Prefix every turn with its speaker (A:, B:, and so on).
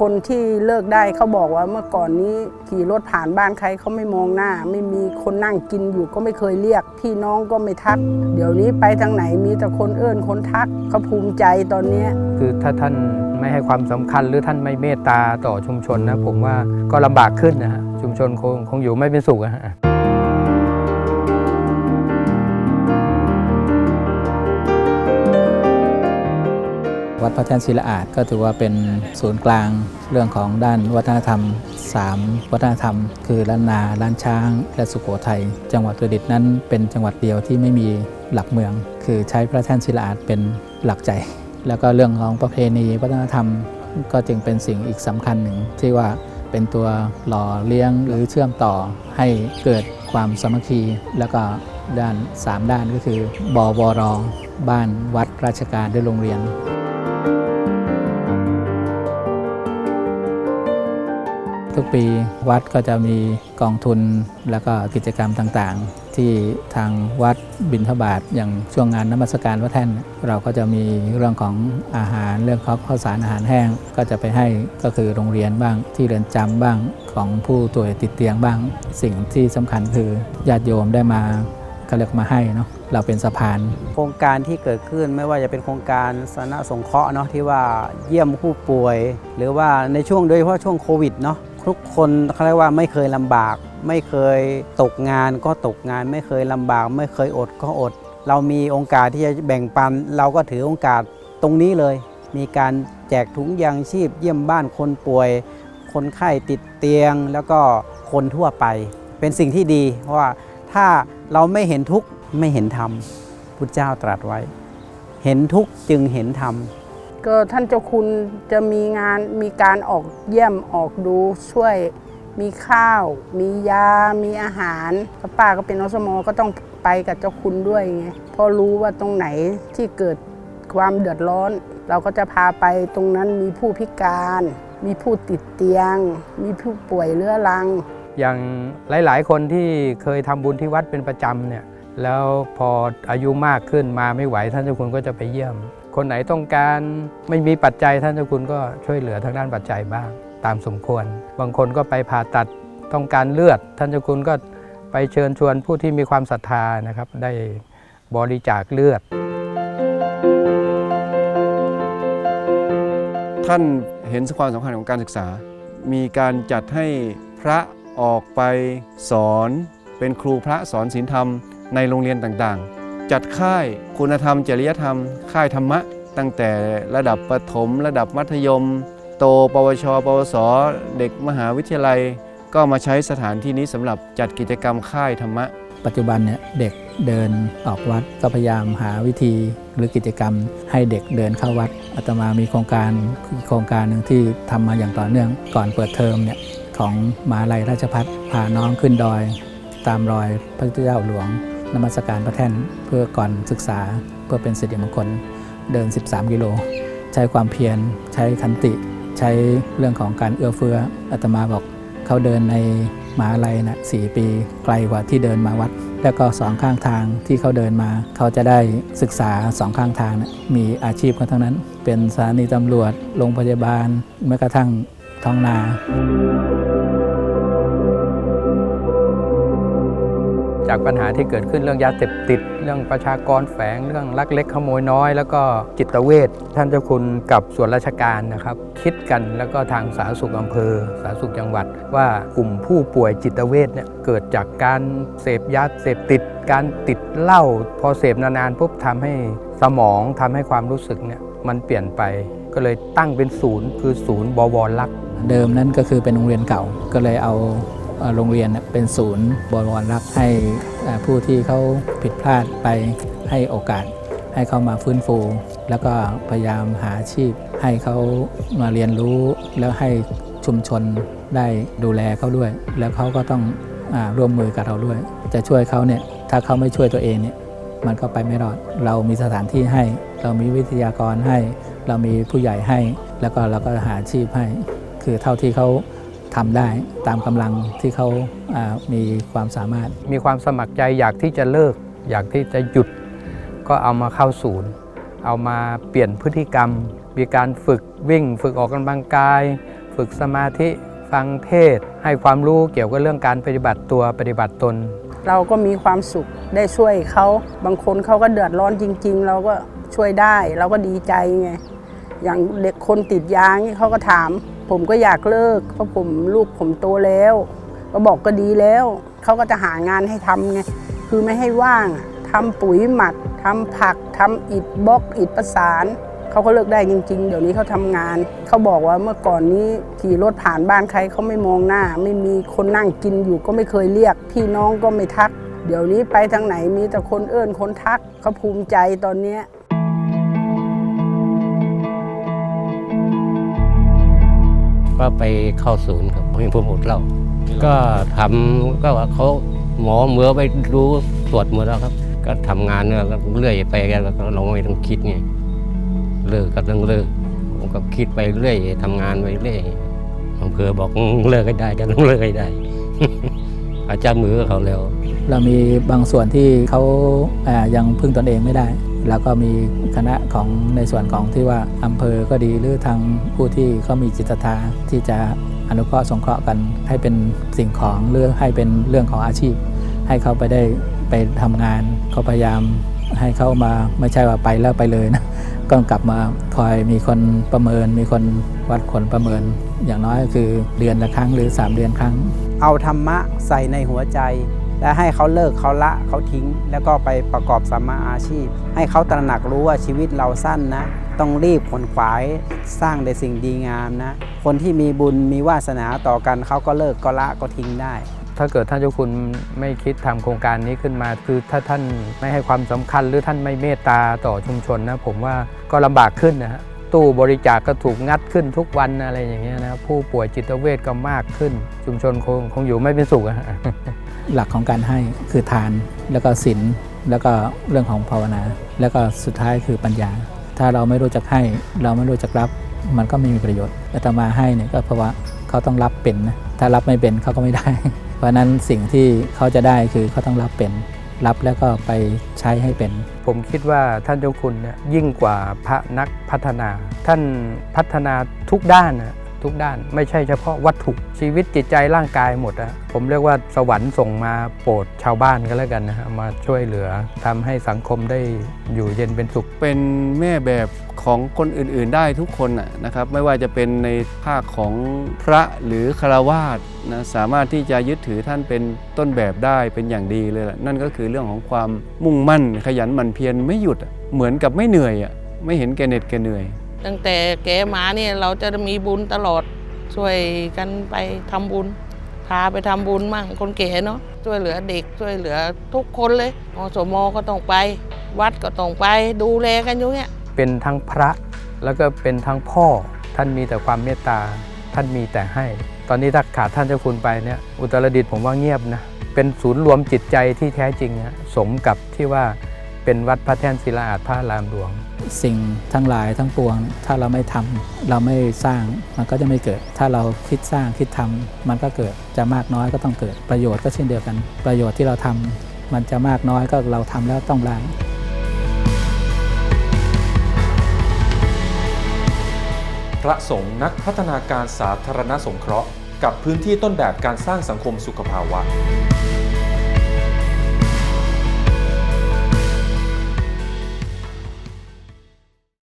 A: คนที่เลิกได้เขาบอกว่าเมื่อก่อนนี้ขี่รถผ่านบ้านใครเขาไม่มองหน้า ไม่มีคนนั่งกินอยู่ก็ไม่เคยเรียก พี่น้องก็ไม่ทัก เดี๋ยวนี้ไปทางไหนมีแต่คนเอื้อนคนทักเขาภูมิใจตอนนี้
B: คือถ้าท่านไม่ให้ความสำคัญหรือท่านไม่เมตตาต่อชุมชนนะ ผมว่าก็ลำบากขึ้นนะฮะชุมชนคงคงอยู่ไม่เป็นสุขอะฮะ
C: วัดพระแท่นศิลาอาจก็ถือว่าเป็นศูนย์กลางเรื่องของด้านวัฒนธรรม 3 วัฒนธรรม คือล้านนาล้านช้าง และสุโขทัยจังหวัดอุตรดิตถ์นั้นเป็นจังหวัดเดียวที่ไม่มีหลักเมือง คือใช้พระแท่นศิลาอาจเป็นหลักใจ แล้วก็เรื่องของประเพณีวัฒนธรรมก็จึงเป็นสิ่งอีกสำคัญหนึ่งที่ว่าเป็นตัวหล่อเลี้ยงหรือเชื่อมต่อให้เกิดความสมัคคี แล้วก็ด้าน 3 ด้านก็คือบวรบ้านวัดราชการด้วยโรงเรียน ทุกปีวัดก็จะมีกองทุนแล้วก็กิจกรรมต่างๆ ที่ทางวัดบิณฑบาตอย่างช่วงงานน้ำมัสการพระแท่น เราก็จะมีเรื่องของอาหารเรื่องของข้าวสารอาหารแห้ง ก็จะไปให้ก็คือโรงเรียนบ้างที่เรือนจำบ้างของผู้ป่วยติดเตียงบ้าง สิ่งที่สำคัญคือญาติโยมได้มาก็เรียกมาให้เนาะเราเป็นสะพาน
D: โครงการที่เกิดขึ้นไม่ว่าจะเป็นโครงการสาธารณสงเคราะห์เนาะที่ว่าเยี่ยมผู้ป่วย หรือว่าในช่วงโดยเฉพาะช่วงโควิดเนาะ ทุกคนเขาเรียกว่าไม่เคยลำบาก ไม่เคยตกงานก็ตกงาน ไม่เคยลำบาก ไม่เคยอดก็อด เรามีโอกาสที่จะแบ่งปัน เราก็ถือโอกาสตรงนี้เลย มีการแจกถุงยางชีพ เยี่ยมบ้านคนป่วย คนไข้ติดเตียง แล้วก็คนทั่วไป เป็นสิ่งที่ดีเพราะว่าถ้าเราไม่เห็นทุกข์ไม่เห็นธรรมพุทธเจ้าตรัสไว้ เห็นทุกข์จึงเห็นธรรม
A: ก็ท่านเจ้าคุณจะมีงานมีการออกเยี่ยมออกดูช่วยมีข้าว มียา มีอาหารก็ป้าก็เป็นอสมก็ต้องไปกับเจ้าคุณด้วยไงเพราะรู้ว่าตรงไหนที่เกิดความเดือดร้อน เราก็จะพาไปตรงนั้นมีผู้พิการ มีผู้ติดเตียง มีผู้ป่วยเรื้อรัง
B: อย่างหลาย ๆ คนที่เคยทำบุญที่วัดเป็นประจำเนี่ยแล้วพออายุมากขึ้นมาไม่ไหวท่านเจ้าคุณก็จะไปเยี่ยม คนไหนต้องการไม่มีปัจจัยท่านเจ้าคุณก็ช่วยเหลือทางด้านปัจจัยบ้าง ตามสมควร บางคนก็ไปผ่าตัดต้องการเลือด ท่านเจ้าคุณก็ไปเชิญชวนผู้ที่มีความศรัทธานะครับได้บริจาคเลือด
E: ท่านเห็นความสำคัญของการศึกษา มีการจัดให้พระออกไปสอนเป็นครูพระสอนศีลธรรมในโรงเรียนต่างๆ จัดค่ายคุณธรรม จริยธรรม ค่ายธรรมะ ตั้งแต่ระดับประถม ระดับมัธยม โต ปวช ปวส เด็กมหาวิทยาลัย ก็มาใช้สถานที่นี้สำหรับจัดกิจกรรมค่ายธรรมะ
C: ปัจจุบันเนี่ยเด็กเดินออกวัดก็พยายามหาวิธีหรือกิจกรรม ให้เด็กเดินเข้าวัดอาตมามีโครงการโครงการหนึ่งที่ทำมาอย่างต่อเนื่องก่อนเปิดเทอมเนี่ยของมหาลัยราชพัฒพาน้องขึ้นดอย ตามรอยพระเจ้าหลวง นมัสการพระแท่นเพื่อก่อนศึกษาเพื่อเป็นสิริมงคลเดิน 13 กิโล ใช้ความเพียร ใช้ขันติ ใช้เรื่องของการเอื้อเฟื้ออาตมาบอกเขาเดินในมหาลัยนะสปี ไกลกว่าที่เดินมาวัด แล้วก็สองข้างทางที่เขาเดินมา เขาจะได้ศึกษาสองข้างทางนะมีอาชีพกันทั้งนั้น เป็นสถานีตำรวจโรงพยาบาลแม้กระทั่งท้องนา
B: จากปัญหาที่เกิดขึ้นเรื่องยาเสพติด เรื่องประชากรแฝง เรื่องลักเล็กขโมยน้อย แล้วก็จิตเวชท่านเจ้าคุณกับส่วนราชการนะครับ คิดกันแล้วก็ทางสาธารณสุขอำเภอ สาธารณสุขจังหวัด ว่ากลุ่มผู้ป่วยจิตเวชเนี่ยเกิดจากการเสพยาเสพติด การติดเหล้าพอเสพนานๆปุ๊บทำให้สมองทำให้ความรู้สึกเนี่ยมันเปลี่ยนไปก็เลยตั้งเป็นศูนย์คือศูนย์บวรลักษ์
C: เดิมนั้นก็คือเป็นโรงเรียนเก่าก็เลยเอา โรงเรียนเป็นศูนย์บริวรรับให้ผู้ที่เขาผิดพลาดไปให้โอกาส ให้เขามาฟื้นฟู แล้วก็พยายามหาอาชีพ ให้เขามาเรียนรู้แล้วให้ชุมชนได้ดูแลเขาด้วย แล้วเขาก็ต้องอร่วมมือกับเราด้วย จะช่วยเขาเนี่ยถ้าเขาไม่ช่วยตัวเองเนี่ยมันก็ไปไม่รอด เรามีสถานที่ให้ เรามีวิทยากรให้ เรามีผู้ใหญ่ให้ แล้วก็เราก็หาอาชีพให้ คือเท่าที่เขา ทำได้ตามกำลังที่เขาอ่ามีความสามารถ
B: มีความสมัครใจอยากที่จะเลิก อยากที่จะหยุด ก็เอามาเข้าศูนย์ เอามาเปลี่ยนพฤติกรรม มีการฝึกวิ่ง ฝึกออกกำลังกาย ฝึกสมาธิฟังเทศน์ให้ความรู้เกี่ยวกับเรื่องการปฏิบัติตัวปฏิบัติตน
A: เราก็มีความสุขได้ช่วยเขาบางคนเขาก็เดือดร้อนจริง ๆ เราก็ช่วยได้เราก็ดีใจไงอย่างเด็กคนติดยานี่เขาก็ถาม ผมก็อยากเลิกเพราะผมลูกผมโตแล้ว ก็บอกก็ดีแล้ว เขาก็จะหางานให้ทำไงคือไม่ให้ว่างทำปุ๋ยหมักทำผักทำอิฐบล็อกอิฐประสานเขาก็เลิกได้จริง ๆ เดี๋ยวนี้เขาทำงาน เขาบอกว่าเมื่อก่อนนี้ขี่รถผ่านบ้านใครเขาไม่มองหน้า ไม่มีคนนั่งกินอยู่ก็ไม่เคยเรียก พี่น้องก็ไม่ทัก เดี๋ยวนี้ไปทางไหนมีแต่คนเอิ้อนคนทักเขาภูมิใจตอนเนี้ย
F: ก็ไปเข้าศูนย์ครับมีผมอดเหล้าก็ทำก็ว่าเขาหมอเมื่อไปดูตรวจหมดแล้วครับ ก็ทำงานเนี่ยก็เรื่อยไปกันแล้วก็เราไม่ต้องคิดไงเลิกก็ต้องเลิกผมก็คิดไปเรื่อยทำงานไปเรื่อยอำเภอบอกเลิกให้ได้จะต้องเลิกให้ได้ อาจารย์มือเขาแล้ว
C: เรามีบางส่วนที่เขาอ่ายังพึ่งตนเองไม่ได้ แล้วก็มีคณะของในส่วนของที่ว่าอำเภอก็ดีหรือทางผู้ที่เขามีจิตศรัทธาที่จะอนุเคราะห์สงเคราะห์กันให้เป็นสิ่งของหรือให้เป็นเรื่องของอาชีพ ให้เขาไปได้ไปทำงานเขาพยายามให้เขามาไม่ใช่ว่าไปแล้วไปเลยนะก็กลับมาคอยมีคนประเมิน มีคนวัดผลประเมิน อย่างน้อยก็คือเดือนละครั้งหรือ 3 เดือนครั้ง
D: เอาธรรมะใส่ในหัวใจ และให้เขาเลิกเขาละเขาทิ้ง แล้วก็ไปประกอบสัมมาอาชีพ ให้เขาตระหนักรู้ว่าชีวิตเราสั้นนะ ต้องรีบขนขวายสร้างแต่สิ่งดีงามนะ คนที่มีบุญมีวาสนาต่อกันเขาก็เลิกก็ละก็ทิ้งได้
B: ถ้าเกิดท่านเจ้าคุณไม่คิดทำโครงการนี้ขึ้นมา คือถ้าท่านไม่ให้ความสำคัญหรือท่านไม่เมตตาต่อชุมชนนะผมว่าก็ลำบากขึ้นนะฮะตู้บริจาคก็ถูกงัดขึ้นทุกวันอะไรอย่างเงี้ยนะผู้ป่วยจิตเวชก็มากขึ้น ชุมชนคงคงอยู่ไม่เป็นสุขอะ
C: หลักของการให้คือทานแล้วก็ศีลแล้วก็เรื่องของภาวนา แล้วก็สุดท้ายคือปัญญา ถ้าเราไม่รู้จักให้ เราไม่รู้จักรับมันก็ไม่มีประโยชน์อาตมาให้เนี่ยก็เพราะว่าเขาต้องรับเป็นนะถ้ารับไม่เป็นเขาก็ไม่ได้ เพราะฉะนั้นสิ่งที่เขาจะได้คือเขาต้องรับเป็น รับแล้วก็ไปใช้ให้เป็น
B: ผมคิดว่าท่านเจ้าคุณเนี่ยยิ่งกว่าพระนักพัฒนา ท่านพัฒนาทุกด้านนะ ทุกด้าน ไม่ใช่เฉพาะวัตถุชีวิตจิตใจร่างกายหมดอะผมเรียกว่าสวรรค์ส่งมาโปรดชาวบ้านก็แล้วกันนะฮะมาช่วยเหลือทำให้สังคมได้อยู่เย็นเป็นสุข
E: เป็นแม่แบบของคนอื่นๆได้ทุกคนน่ะนะครับ ไม่ว่าจะเป็นในภาคของพระหรือคารวาสนะสามารถที่จะยึดถือท่านเป็นต้นแบบได้เป็นอย่างดีเลยล่ะนั่นก็คือเรื่องของความมุ่งมั่นขยันหมั่นเพียรไม่หยุดเหมือนกับไม่เหนื่อยอะไม่เห็นแกเน็ดแกเหนื่อย
G: ตั้งแต่แกมาเนี่ยเราจะมีบุญตลอดช่วยกันไปทำบุญ พาไปทำบุญมั่งคนแก่เนาะช่วยเหลือเด็กช่วยเหลือทุกคนเลยอสมก็ต้องไป วัดก็ต้องไปดูแลกันอยู่เนี่ย
B: เป็นทั้งพระแล้วก็เป็นทั้งพ่อท่านมีแต่ความเมตตาท่านมีแต่ให้ ตอนนี้ถ้าขาดท่านเจ้าคุณไปเนี่ยอุตรดิตถ์ผมว่าเงียบนะเป็นศูนย์รวมจิตใจที่แท้จริงนะสมกับที่ว่า เป็นวัดพระแท่นศิลาอาจพระรามหลวง
C: สิ่งทั้งหลายทั้งปวง ถ้าเราไม่ทำเราไม่สร้างมันก็จะไม่เกิด ถ้าเราคิดสร้างคิดทำมันก็เกิดจะมากน้อยก็ต้องเกิดประโยชน์ก็เช่นเดียวกัน ประโยชน์ที่เราทำมันจะมากน้อยก็เราทำแล้วต้องล้าง
H: พระสงฆ์นักพัฒนาการสาธารณสงเคราะห์ กับพื้นที่ต้นแบบการสร้างสังคมสุขภาวะ